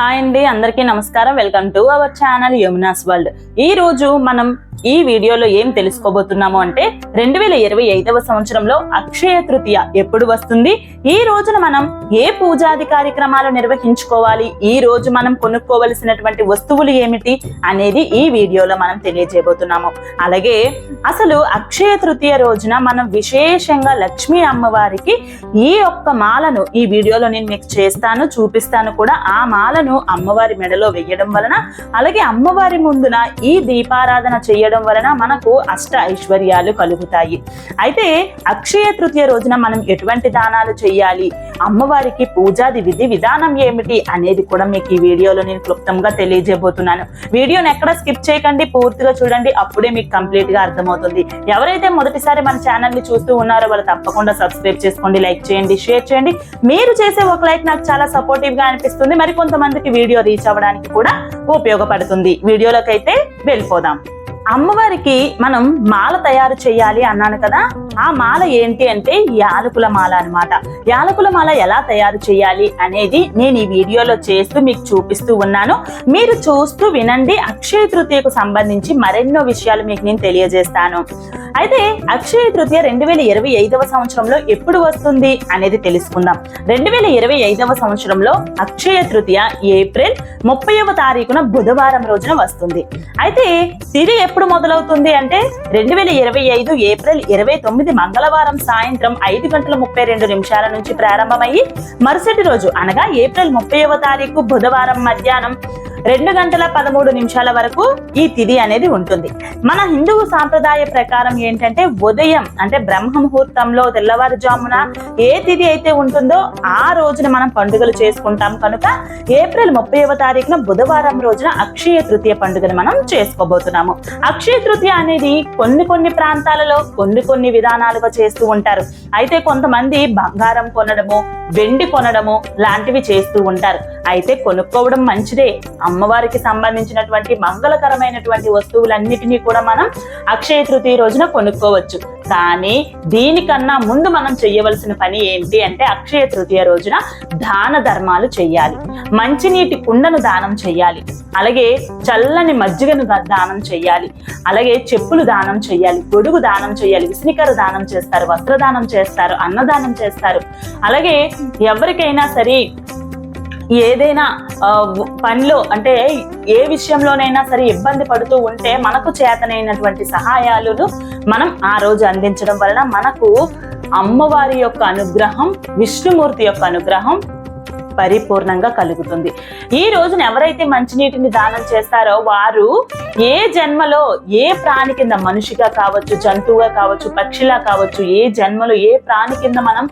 Hi అండి అందరికీ నమస్కారం. Welcome to our channel Yamuna's world. ఈ రోజు మనం ఈ వీడియోలో ఏం తెలుసుకోబోతున్నాము అంటే రెండు వేల ఇరవై ఐదవ సంవత్సరంలో అక్షయ తృతీయ ఎప్పుడు వస్తుంది? ఈ రోజున మనం ఏ పూజాది కార్యక్రమాలు నిర్వహించుకోవాలి? ఈ రోజు మనం కొనుక్కోవలసినటువంటి వస్తువులు ఏమిటి అనేది ఈ వీడియోలో మనం తెలియజేయబోతున్నాము. అలాగే అసలు అక్షయ తృతీయ రోజున మనం విశేషంగా లక్ష్మీ అమ్మవారికి ఈ ఒక్క మాలను ఈ వీడియోలో నేను మీకు చేస్తాను చూపిస్తాను కూడా. ఆ మాలను అమ్మవారి మెడలో వేయడం వలన అలాగే అమ్మవారి ముందున ఈ దీపారాధన చేయడం వలన మనకు అష్ట ఐశ్వర్యాలు కలుగుతాయి. అయితే అక్షయ తృతీయ రోజున మనం ఎటువంటి దానాలు చేయాలి? అమ్మవారికి పూజాది విధి విధానం ఏమిటి అనేది కూడా మీకు ఈ వీడియోలో నేను క్లుప్తంగా తెలియజేయబోతున్నాను. వీడియోని ఎక్కడ స్కిప్ చేయకండి పూర్తిగా చూడండి అప్పుడే మీకు కంప్లీట్గా అర్థమవుతుంది. ఎవరైతే మొదటిసారి మన ఛానల్ని చూస్తూ ఉన్నారో వాళ్ళు తప్పకుండా సబ్స్క్రైబ్ చేసుకోండి లైక్ చేయండి షేర్ చేయండి. మీరు చేసే ఒక లైక్ నాకు చాలా సపోర్టివ్గా అనిపిస్తుంది. మరి కొంతమందికి వీడియో రీచ్ అవ్వడానికి కూడా ఉపయోగపడుతుంది. వీడియోలోకి అయితే వెళ్ళిపోదాం. అమ్మవారికి మనం మాల తయారు చేయాలి అన్నాను కదా ఆ మాల ఏంటి అంటే యాలకుల మాల అన్నమాట. యాలకుల మాల ఎలా తయారు చేయాలి అనేది నేను ఈ వీడియోలో చేస్తూ మీకు చూపిస్తూ ఉన్నాను. మీరు చూస్తూ వినండి. అక్షయ తృతీయకు సంబంధించి మరెన్నో విషయాలు మీకు నేను తెలియజేస్తాను. అయితే అక్షయ తృతీయ రెండు వేల ఇరవై ఐదవ సంవత్సరంలో ఎప్పుడు వస్తుంది అనేది తెలుసుకుందాం. రెండు వేల ఇరవై ఐదవ సంవత్సరంలో అక్షయ తృతీయ ఏప్రిల్ ముప్పైవ తారీఖున బుధవారం రోజున వస్తుంది. అయితే తిరి ఎప్పుడు మొదలవుతుంది అంటే రెండు వేల ఇరవై ఐదు ఏప్రిల్ ఇరవై తొమ్మిది మంగళవారం సాయంత్రం ఐదు గంటల ముప్పై రెండు నిమిషాల నుంచి ప్రారంభమయ్యి మరుసటి రోజు అనగా ఏప్రిల్ ముప్పైవ తారీఖు బుధవారం మధ్యాహ్నం రెండు గంటల పదమూడు నిమిషాల వరకు ఈ తిథి అనేది ఉంటుంది. మన హిందూ సాంప్రదాయ ప్రకారం ఏంటంటే ఉదయం అంటే బ్రహ్మ ముహూర్తంలో తెల్లవారుజామున ఏ తిథి అయితే ఉంటుందో ఆ రోజున మనం పండుగలు చేసుకుంటాం కనుక ఏప్రిల్ ముప్పైవ తారీఖున బుధవారం రోజున అక్షయ తృతీయ పండుగను మనం చేసుకోబోతున్నాము. అక్షయ తృతీయ అనేది కొన్ని కొన్ని ప్రాంతాలలో కొన్ని కొన్ని విధానాలుగా చేస్తూ ఉంటారు. అయితే కొంతమంది బంగారం కొనడము వెండి కొనడము లాంటివి చేస్తూ ఉంటారు. అయితే కొనుక్కోవడం మంచిదే. అమ్మవారికి సంబంధించినటువంటి మంగళకరమైనటువంటి వస్తువులన్నిటినీ కూడా మనం అక్షయ తృతీయ రోజున కొనుక్కోవచ్చు. కానీ దీనికన్నా ముందు మనం చేయవలసిన పని ఏంటి అంటే అక్షయ తృతీయ రోజున దాన ధర్మాలు చేయాలి మంచినీటి కుండను దానం చేయాలి అలాగే చల్లని మజ్జిగను దానం చేయాలి అలాగే చెప్పులు దానం చేయాలి గొడుగు దానం చేయాలి విస్నికర దానం చేస్తారు. వస్త్రదానం చేస్తారు. అన్నదానం చేస్తారు. అలాగే ఎవరికైనా సరే ఏదైనా ఆ, పనిలో అంటే ఏ విషయంలోనైనా సరే ఇబ్బంది పడుతూ ఉంటే మనకు చేతనైనటువంటి సహాయాలను మనం ఆ రోజు అందించడం వలన మనకు అమ్మవారి యొక్క అనుగ్రహం విష్ణుమూర్తి యొక్క అనుగ్రహం పరిపూర్ణంగా కలుగుతుంది. ఈ రోజున ఎవరైతే మంచినీటిని దానం చేస్తారో వారు ఏ జన్మలో ఏ ప్రాణి కింద మనిషిగా కావచ్చు జంతువుగా కావచ్చు పక్షిలా కావచ్చు ఏ జన్మలో ఏ ప్రాణి కింద మనం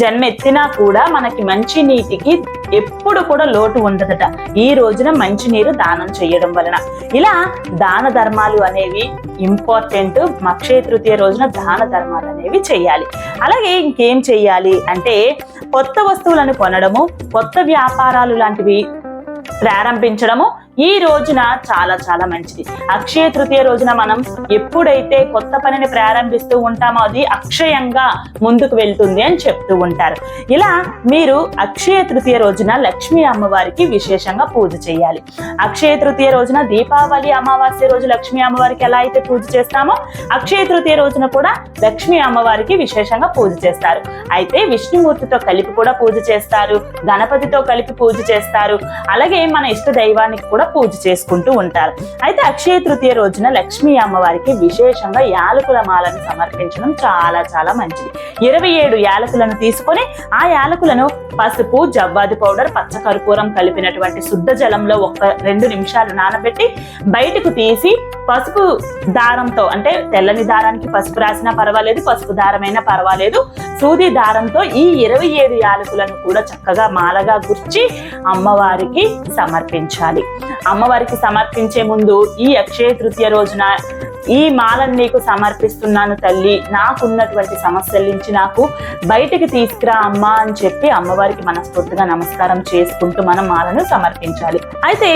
జన్మెత్తినా కూడా మనకి మంచి నీటికి ఎప్పుడు కూడా లోటు ఉండదట. ఈ రోజున మంచినీరు దానం చేయడం వలన. ఇలా దాన ధర్మాలు అనేవి ఇంపార్టెంట్. అక్షయ తృతీయ రోజున దాన ధర్మాలు అనేవి చేయాలి. అలాగే ఇంకేం చేయాలి అంటే కొత్త వస్తువులను కొనడము కొత్త వ్యాపారాలు లాంటివి ప్రారంభించడము ఈ రోజున చాలా చాలా మంచిది. అక్షయ తృతీయ రోజున మనం ఎప్పుడైతే కొత్త పనిని ప్రారంభిస్తూ ఉంటామో అది అక్షయంగా ముందుకు వెళ్తుంది అని చెప్తూ ఉంటారు. ఇలా మీరు అక్షయ తృతీయ రోజున లక్ష్మీ అమ్మవారికి విశేషంగా పూజ చేయాలి. అక్షయ తృతీయ రోజున దీపావళి అమావాస్య రోజు లక్ష్మీ అమ్మవారికి ఎలా అయితే పూజ చేస్తామో అక్షయ తృతీయ రోజున కూడా లక్ష్మీ అమ్మవారికి విశేషంగా పూజ చేస్తారు. అయితే విష్ణుమూర్తితో కలిపి కూడా పూజ చేస్తారు గణపతితో కలిపి పూజ చేస్తారు. అలాగే మన ఇష్ట దైవానికి కూడా పూజ చేసుకుంటూ ఉంటారు. అయితే అక్షయ తృతీయ రోజున లక్ష్మీ అమ్మవారికి విశేషంగా యాలకుల మాలను సమర్పించడం చాలా చాలా మంచిది. ఇరవై ఏడు యాలకులను తీసుకొని ఆ యాలకులను పసుపు జవ్వాది పౌడర్ పచ్చ కర్పూరం కలిపినటువంటి శుద్ధ జలంలో ఒక రెండు నిమిషాలు నానబెట్టి బయటకు తీసి పసుపు దారంతో అంటే తెల్లని దారానికి పసుపు రాసినా పర్వాలేదు పసుపు దారమైనా పర్వాలేదు. సూది దారంతో ఈ ఇరవై ఏడు యాలకులను కూడా చక్కగా మాలగా గుర్చి అమ్మవారికి సమర్పించాలి. అమ్మవారికి సమర్పించే ముందు ఈ అక్షయ తృతీయ రోజున ఈ మాలను నీకు సమర్పిస్తున్నాను తల్లి. నాకున్నటువంటి సమస్యల నుంచి నాకు బయటికి తీసుకురా అమ్మా అని చెప్పి అమ్మవారికి మనస్ఫూర్తిగా నమస్కారం చేసుకుంటూ మనం మాలను సమర్పించాలి. అయితే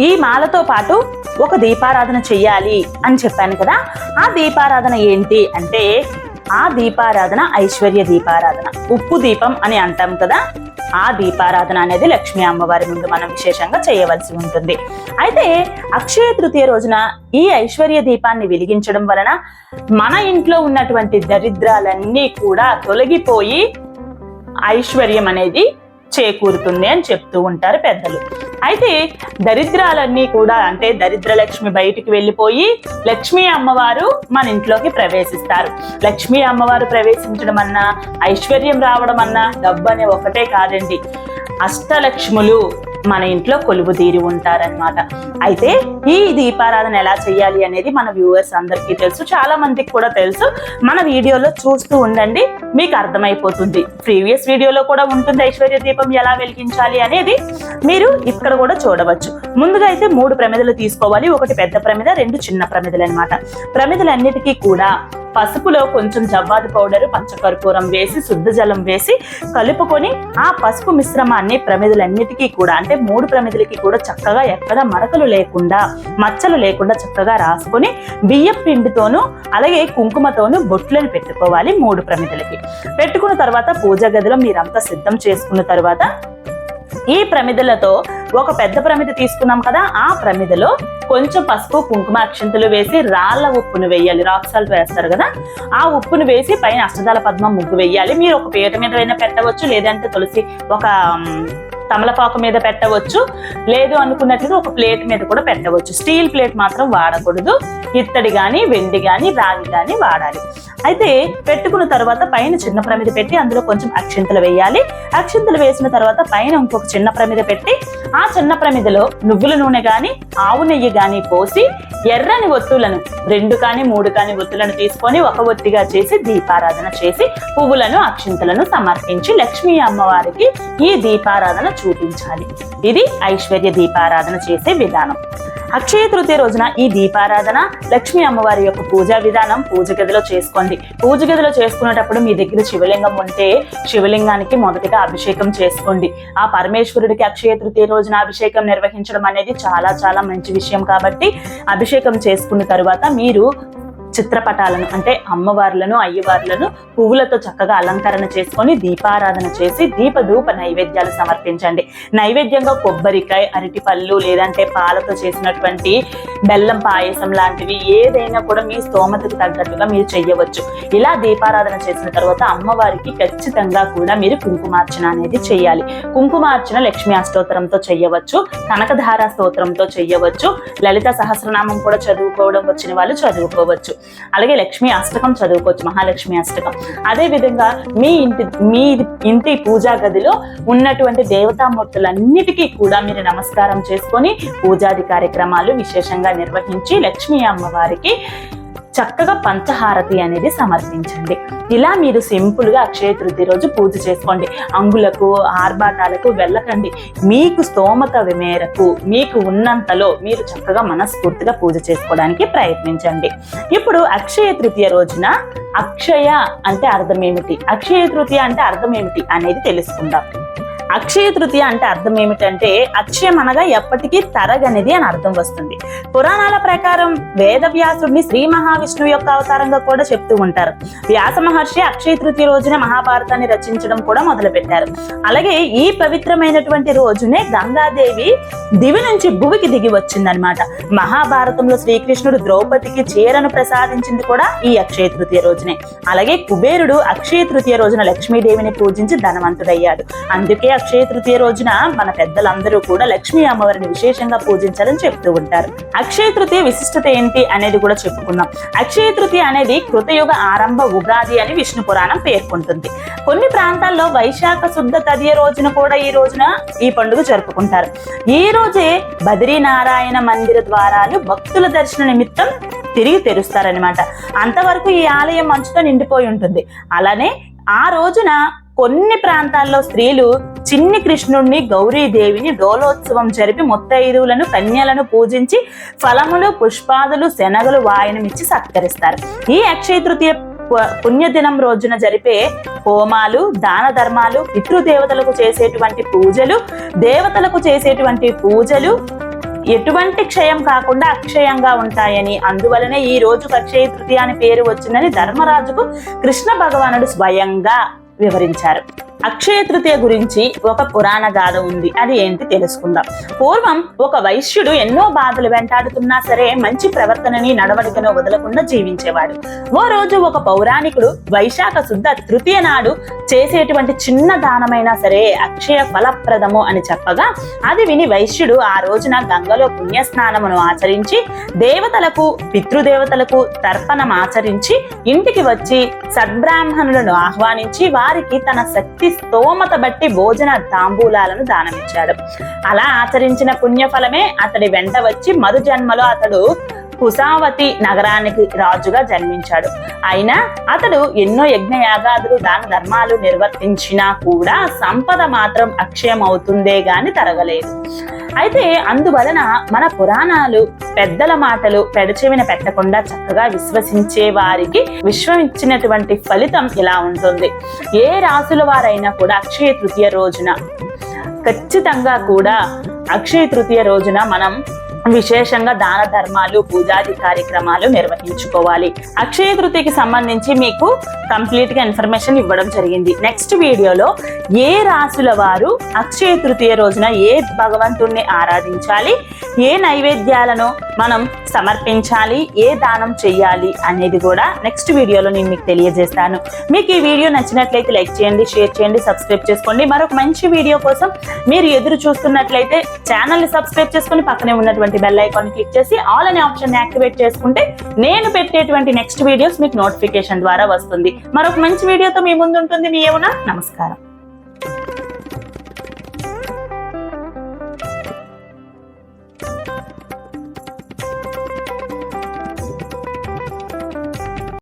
ఈ మాలతో పాటు ఒక దీపారాధన చెయ్యాలి అని చెప్పాను కదా. ఆ దీపారాధన ఏంటి అంటే ఆ దీపారాధన ఐశ్వర్య దీపారాధన. ఉప్పు దీపం అని అంటాం కదా ఆ దీపారాధన అనేది లక్ష్మీ అమ్మవారి ముందు మనం విశేషంగా చేయవలసి ఉంటుంది. అయితే అక్షయ తృతీయ రోజున ఈ ఐశ్వర్య దీపాన్ని వెలిగించడం వలన మన ఇంట్లో ఉన్నటువంటి దరిద్రాలన్నీ కూడా తొలగిపోయి ఐశ్వర్యం అనేది చేకూరుతుంది అని చెప్తూ ఉంటారు పెద్దలు. అయితే దరిద్రాలన్నీ కూడా అంటే దరిద్ర లక్ష్మి బయటికి వెళ్ళిపోయి లక్ష్మీ అమ్మవారు మన ఇంట్లోకి ప్రవేశిస్తారు. లక్ష్మీ అమ్మవారు ప్రవేశించడం అన్నా ఐశ్వర్యం రావడం అన్నా డబ్బు అనే ఒకటే కాదండి. అష్టలక్ష్ములు మన ఇంట్లో కొలువు తీరి ఉంటారనమాట అయితే ఈ దీపారాధన ఎలా చేయాలి అనేది మన వ్యూవర్స్ అందరికీ తెలుసు చాలా మందికి కూడా తెలుసు. మన వీడియోలో చూస్తూ ఉండండి మీకు అర్థమైపోతుంది. ప్రీవియస్ వీడియోలో కూడా ఉంటుంది ఐశ్వర్య దీపం ఎలా వెలిగించాలి అనేది. మీరు ఇక్కడ కూడా చూడవచ్చు. ముందుగా అయితే మూడు ప్రమిదలు తీసుకోవాలి. ఒకటి పెద్ద ప్రమిద రెండు చిన్న ప్రమిదలు అనమాట ప్రమిదలన్నిటికీ కూడా పసుపులో కొంచెం జవ్వాది పౌడర్ పంచకర్పూరం వేసి శుద్ధ జలం వేసి కలుపుకొని ఆ పసుపు మిశ్రమాన్ని ప్రమిదలన్నిటికీ కూడా అంటే మూడు ప్రమిదలకి కూడా చక్కగా ఎక్కడ మరకలు లేకుండా మచ్చలు లేకుండా చక్కగా రాసుకొని బియ్యం పిండితోనూ అలాగే కుంకుమతోనూ బొట్లను పెట్టుకోవాలి మూడు ప్రమిదలకి. పెట్టుకున్న తర్వాత పూజా గదిలో మీరంతా సిద్ధం చేసుకున్న తర్వాత ఈ ప్రమిదలతో ఒక పెద్ద ప్రమిద తీసుకున్నాం కదా ఆ ప్రమిదలో కొంచెం పసుపు కుంకుమ అక్షంతలు వేసి రాళ్ళ ఉప్పును వేయాలి. రాక్ సాల్ట్ వేస్తారు కదా ఆ ఉప్పును వేసి పైన అష్టదాల పద్మం ముగ్గు వేయాలి. మీరు ఒక పీట మీద అయినా పెట్టవచ్చు లేదంటే తులసి ఒక తమలపాకు మీద పెట్టవచ్చు. లేదు అనుకున్నట్లుగా ఒక ప్లేట్ మీద కూడా పెట్టవచ్చు. స్టీల్ ప్లేట్ మాత్రం వాడకూడదు. ఇత్తడి కానీ వెండి కానీ రాగి కానీ వాడాలి. అయితే పెట్టుకున్న తర్వాత పైన చిన్న ప్రమిద పెట్టి అందులో కొంచెం అక్షింతలు వేయాలి. అక్షింతలు వేసిన తర్వాత పైన ఇంకొక చిన్న ప్రమిద పెట్టి ఆ చిన్న ప్రమిదలో నువ్వుల నూనె గాని ఆవు నెయ్యి గాని పోసి ఎర్రని ఒత్తులను రెండు కాని మూడు కాని ఒత్తులను తీసుకొని ఒక ఒత్తిగా చేసి దీపారాధన చేసి పువ్వులను అక్షింతలను సమర్పించి లక్ష్మీ అమ్మవారికి ఈ దీపారాధన చూపించాలి. ఇది ఐశ్వర్య దీపారాధన చేసే విధానం. అక్షయ తృతీయ రోజున ఈ దీపారాధన లక్ష్మీ అమ్మవారి యొక్క పూజా విధానం పూజ గదిలో చేసుకోండి. పూజ గదిలో చేసుకునేటప్పుడు మీ దగ్గర శివలింగం ఉంటే శివలింగానికి మొదటిగా అభిషేకం చేసుకోండి. ఆ పరమేశ్వరుడికి అక్షయ తృతీయ రోజున అభిషేకం నిర్వహించడం అనేది చాలా చాలా మంచి విషయం కాబట్టి అభిషేకం చేసుకున్న తర్వాత మీరు చిత్రపటాలను అంటే అమ్మవార్లను అయ్యవార్లను పువ్వులతో చక్కగా అలంకరణ చేసుకొని దీపారాధన చేసి దీపధూప నైవేద్యాలు సమర్పించండి. నైవేద్యంగా కొబ్బరికాయ అరటిపళ్ళు లేదంటే పాలతో చేసినటువంటి బెల్లం పాయసం లాంటివి ఏదైనా కూడా మీ స్తోమతకు తగ్గట్టుగా మీరు చెయ్యవచ్చు. ఇలా దీపారాధన చేసిన తర్వాత అమ్మవారికి ఖచ్చితంగా కూడా మీరు కుంకుమార్చన అనేది చేయాలి. కుంకుమార్చన లక్ష్మీ అష్టోత్తరంతో చెయ్యవచ్చు కనకధార స్తోత్రంతో చెయ్యవచ్చు లలిత సహస్రనామం కూడా చదువుకోవడం వచ్చిన వాళ్ళు చదువుకోవచ్చు. అలాగే లక్ష్మీ అష్టకం చదువుకోవచ్చు మహాలక్ష్మి అష్టకం. అదే విధంగా మీ ఇంటి మీ ఇంటి పూజా గదిలో ఉన్నటువంటి దేవతామూర్తులన్నిటికీ కూడా మీరు నమస్కారం చేసుకొని పూజాది కార్యక్రమాలు విశేషంగా నిర్వహించి లక్ష్మీ అమ్మవారికి చక్కగా పంచహారతి అనేది సమర్పించండి. ఇలా మీరు సింపుల్గా అక్షయ తృతీయ రోజు పూజ చేసుకోండి. అంగులకు ఆర్భాటాలకు వెళ్ళకండి. మీకు స్తోమత మేరకు మీకు ఉన్నంతలో మీరు చక్కగా మనస్ఫూర్తిగా పూజ చేసుకోవడానికి ప్రయత్నించండి. ఇప్పుడు అక్షయ తృతీయ రోజున అక్షయ అంటే అర్థం ఏమిటి? అక్షయ తృతీయ అంటే అర్థం ఏమిటి అనేది తెలుసుకుందాం. అక్షయ తృతీయ అంటే అర్థం ఏమిటంటే అక్షయం అనగా ఎప్పటికీ తరగనిది అని అర్థం వస్తుంది. పురాణాల ప్రకారం వేద వ్యాసుడిని శ్రీ మహావిష్ణువు యొక్క అవతారంగా కూడా చెప్తూ ఉంటారు. వ్యాస మహర్షి అక్షయ తృతీయ రోజున మహాభారతాన్ని రచించడం కూడా మొదలు పెట్టారు అలాగే ఈ పవిత్రమైనటువంటి రోజునే గంగాదేవి దివి నుంచి భువికి దిగి వచ్చిందనమాట మహాభారతంలో శ్రీకృష్ణుడు ద్రౌపదికి చీరను ప్రసాదించింది కూడా ఈ అక్షయ తృతీయ రోజునే. అలాగే కుబేరుడు అక్షయ తృతీయ రోజున లక్ష్మీదేవిని పూజించి ధనవంతుడయ్యాడు. అందుకే అక్షయ తృతీయ రోజున మన పెద్దలందరూ కూడా లక్ష్మీ అమ్మవారిని విశేషంగా పూజించాలని చెప్తూ ఉంటారు. అక్షయ తృతీయ విశిష్టత ఏంటి అనేది కూడా చెప్పుకుందాం. అక్షయ తృతీయ అనేది కృతయుగ ఆరంభ ఉగాది అని విష్ణు పురాణం పేర్కొంటుంది. కొన్ని ప్రాంతాల్లో వైశాఖ శుద్ధ తదియ రోజున కూడా ఈ రోజున ఈ పండుగ జరుపుకుంటారు. ఈ రోజే బద్రీనారాయణ మందిర ద్వారాలు భక్తుల దర్శన నిమిత్తం తిరిగి తెరుస్తారనమాట అంతవరకు ఈ ఆలయం మంచుతో నిండిపోయి ఉంటుంది. అలానే ఆ రోజున కొన్ని ప్రాంతాల్లో స్త్రీలు చిన్ని కృష్ణుణ్ణి గౌరీదేవిని డోలోత్సవం జరిపి ముత్తైదువులను కన్యలను పూజించి ఫలములు పుష్పాదులు శనగలు వాయనమిచ్చి సత్కరిస్తారు. ఈ అక్షయ తృతీయ పు- పుణ్యదినం రోజున జరిపే హోమాలు దాన ధర్మాలు పితృదేవతలకు చేసేటువంటి పూజలు దేవతలకు చేసేటువంటి పూజలు ఎటువంటి క్షయం కాకుండా అక్షయంగా ఉంటాయని. అందువలనే ఈ రోజుకు అక్షయ తృతీయ అని పేరు వచ్చిందని ధర్మరాజుకు కృష్ణ భగవానుడు స్వయంగా వివరించారు. అక్షయ తృతీయ గురించి ఒక పురాణ గాథ ఉంది. అది ఏంటి తెలుసుకుందాం. పూర్వం ఒక వైశ్యుడు ఎన్నో బాధలు వెంటాడుతున్నా సరే మంచి ప్రవర్తనని నడవడికను వదలకుండా జీవించేవాడు. ఓ రోజు ఒక పౌరాణికుడు వైశాఖ శుద్ధ తృతీయ నాడు చేసేటువంటి చిన్న దానమైనా సరే అక్షయ ఫలప్రదము అని చెప్పగా అది విని వైశ్యుడు ఆ రోజున గంగలో పుణ్యస్నానమును ఆచరించి దేవతలకు పితృదేవతలకు తర్పణం ఆచరించి ఇంటికి వచ్చి సద్బ్రాహ్మణులను ఆహ్వానించి వారికి తన శక్తి స్తోమత బట్టి భోజన తాంబూలాలను దానమిచ్చాడు. అలా ఆచరించిన పుణ్యఫలమే అతడి వెంట వచ్చి మరు జన్మలో అతడు కుసావతి నగరానికి రాజుగా జన్మించాడు. అయినా అతడు ఎన్నో యజ్ఞయాగాదులు దాన ధర్మాలు నిర్వర్తించినా కూడా సంపద మాత్రం అక్షయం అవుతుందే గాని తరగలేదు. అయితే అందువలన మన పురాణాలు పెద్దల మాటలు పెడచెవిన పెట్టకుండా చక్కగా విశ్వసించే వారికి విశ్వం ఇచ్చినటువంటి ఫలితం ఇలా ఉంటుంది. ఏ రాసుల వారైనా కూడా అక్షయ తృతీయ రోజున ఖచ్చితంగా కూడా అక్షయ తృతీయ రోజున మనం విశేషంగా దాన ధర్మాలు పూజాది కార్యక్రమాలు నిర్వహించుకోవాలి. అక్షయ తృతీయకి సంబంధించి మీకు కంప్లీట్గా ఇన్ఫర్మేషన్ ఇవ్వడం జరిగింది. నెక్స్ట్ వీడియోలో ఏ రాశుల వారు అక్షయ తృతీయ రోజున ఏ భగవంతుణ్ణి ఆరాధించాలి? ఏ నైవేద్యాలను మనం సమర్పించాలి ఏ దానం చెయ్యాలి అనేది కూడా నెక్స్ట్ వీడియోలో నేను మీకు తెలియజేస్తాను. మీకు ఈ వీడియో నచ్చినట్లయితే లైక్ చేయండి షేర్ చేయండి సబ్స్క్రైబ్ చేసుకోండి. మరొక మంచి వీడియో కోసం మీరు ఎదురు చూస్తున్నట్లయితే ఛానల్ని సబ్స్క్రైబ్ చేసుకుని పక్కనే ఉన్నటువంటి బెల్ ఐకాన్ క్లిక్ చేసి ఆల్ అనే ఆప్షన్ యాక్టివేట్ చేసుకుంటే నేను పెట్టేటువంటి నెక్స్ట్ వీడియోస్ మీకు నోటిఫికేషన్ ద్వారా వస్తుంది. మరొక మంచి వీడియోతో మీ ముందు ఉంటుంది మీ ఏమన్నా నమస్కారం.